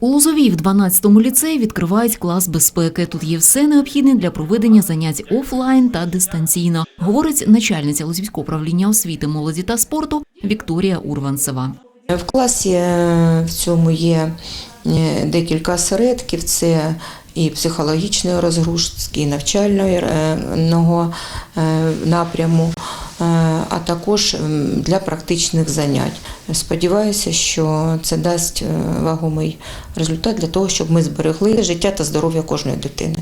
У Лозовій в 12-му ліцеї відкривають клас безпеки. Тут є все необхідне для проведення занять офлайн та дистанційно, говорить начальниця Лозівського управління освіти, молоді та спорту Вікторія Урванцева. В класі е, в цьому є е, декілька осередків. Це і психологічної розгрузки, і навчального е, напряму, а також для практичних занять. Сподіваюся, що це дасть е, вагомий результат для того, щоб ми зберегли життя та здоров'я кожної дитини.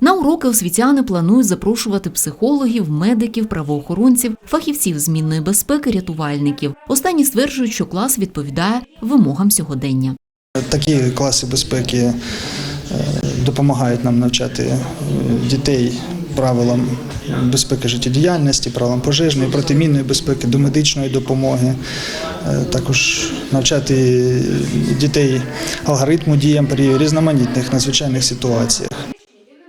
На уроки освітяни планують запрошувати психологів, медиків, правоохоронців, фахівців змінної безпеки, рятувальників. Останні стверджують, що клас відповідає вимогам сьогодення. Такі класи безпеки е, допомагають нам навчати е, дітей правилам безпеки життєдіяльності, правилам пожежної, протимінної безпеки, до медичної допомоги, Е, також навчати дітей алгоритму діям при різноманітних надзвичайних ситуаціях.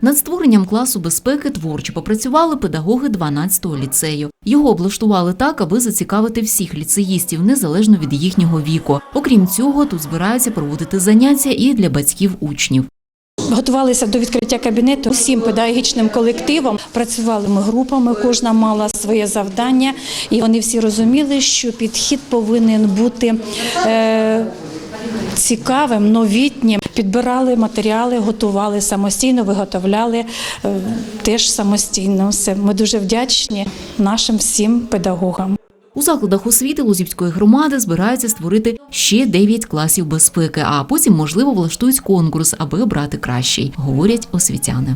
Над створенням класу безпеки творчо попрацювали педагоги 12-го ліцею. Його облаштували так, аби зацікавити всіх ліцеїстів незалежно від їхнього віку. Окрім цього, тут збираються проводити заняття і для батьків учнів. Готувалися до відкриття кабінету всім педагогічним колективом. Працювали ми групами, кожна мала своє завдання, і вони всі розуміли, що підхід повинен бути. Е- Цікавим, новітнім підбирали матеріали, готували самостійно, виготовляли е, теж самостійно. Все ми дуже вдячні нашим всім педагогам. У закладах освіти Лозівської громади збираються створити ще 9 класів безпеки, а потім, можливо, влаштують конкурс, аби обрати кращий, говорять освітяни.